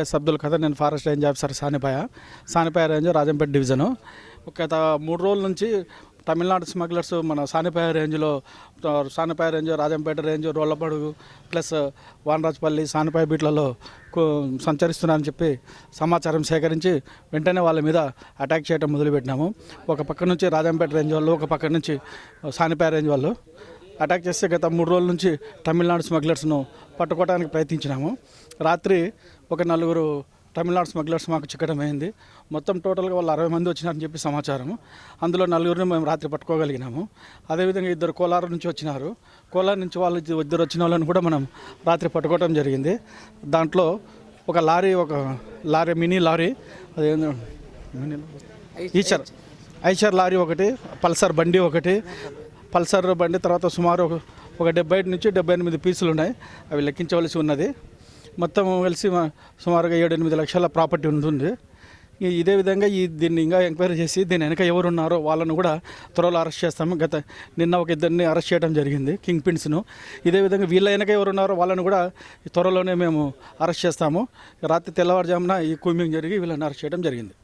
Yes Abdul Khader నేను forest range officer Sanipaya. Sanipaya range Rajampet division. గత మూడు రోజుల నుంచి తమిళనాడు స్మగ్లర్స్ మన సానిపాయ రేంజ్లో Sanipaya range Rajampet range Rollapadugu plus Vanarajapalli Sanipaya బీట్లలో సంచరిస్తున్నారని చెప్పి సమాచారం సేకరించి వెంటనే వాళ్ళ మీద అటాక్ చేయడం మొదలుపెట్టినాము. ఒక పక్క నుంచి రాజంపేట రేంజ్ వాళ్ళు ఒక పక్క నుంచి సానిపాయ రేంజ్ వాళ్ళు అటాక్ చేస్తే గత మూడు రోజుల నుంచి తమిళనాడు స్మగ్లర్స్ను పట్టుకోవడానికి ప్రయత్నించినాము. రాత్రి ఒక నలుగురు తమిళనాడు స్మగ్లర్స్ మాకు చిక్కడం అయింది. మొత్తం టోటల్గా వాళ్ళు అరవై మంది వచ్చినారని చెప్పి సమాచారం అందులో నలుగురిని మేము రాత్రి పట్టుకోగలిగినాము. అదేవిధంగా ఇద్దరు కోలార్ నుంచి వచ్చినారు. కోలార్ నుంచి వాళ్ళు ఇద్దరు వచ్చిన వాళ్ళని కూడా మనం రాత్రి పట్టుకోవడం జరిగింది. దాంట్లో ఒక లారీ ఒక లారీ మినీ లారీ అదేందో మినీ ఈచర్ ఐచర్ లారీ ఒకటి పల్సర్ బండి ఒకటి. పల్సర్ బండి తర్వాత సుమారు ఒక- ఒక డెబ్బై నుంచి డెబ్బై ఎనిమిది పీసులు ఉన్నాయి. అవి లెక్కించవలసి ఉన్నది. మొత్తం కలిసి సుమారుగా ఏడు ఎనిమిది లక్షల ప్రాపర్టీ ఉంటుంది. ఇదే విధంగా ఈ దీన్ని ఇంకా ఎంక్వైరీ చేసి దీని వెనక ఎవరు ఉన్నారో వాళ్ళను కూడా త్వరలో అరెస్ట్ చేస్తాము. గత నిన్న ఒక ఇద్దరిని అరెస్ట్ చేయడం జరిగింది కింగ్ పిన్స్ను. ఇదే విధంగా వీళ్ళ వెనక ఎవరున్నారో వాళ్ళను కూడా త్వరలోనే మేము అరెస్ట్ చేస్తాము. రాత్రి తెల్లవారుజామున ఈ కూమింగ్ జరిగి వీళ్ళని అరెస్ట్ చేయడం జరిగింది.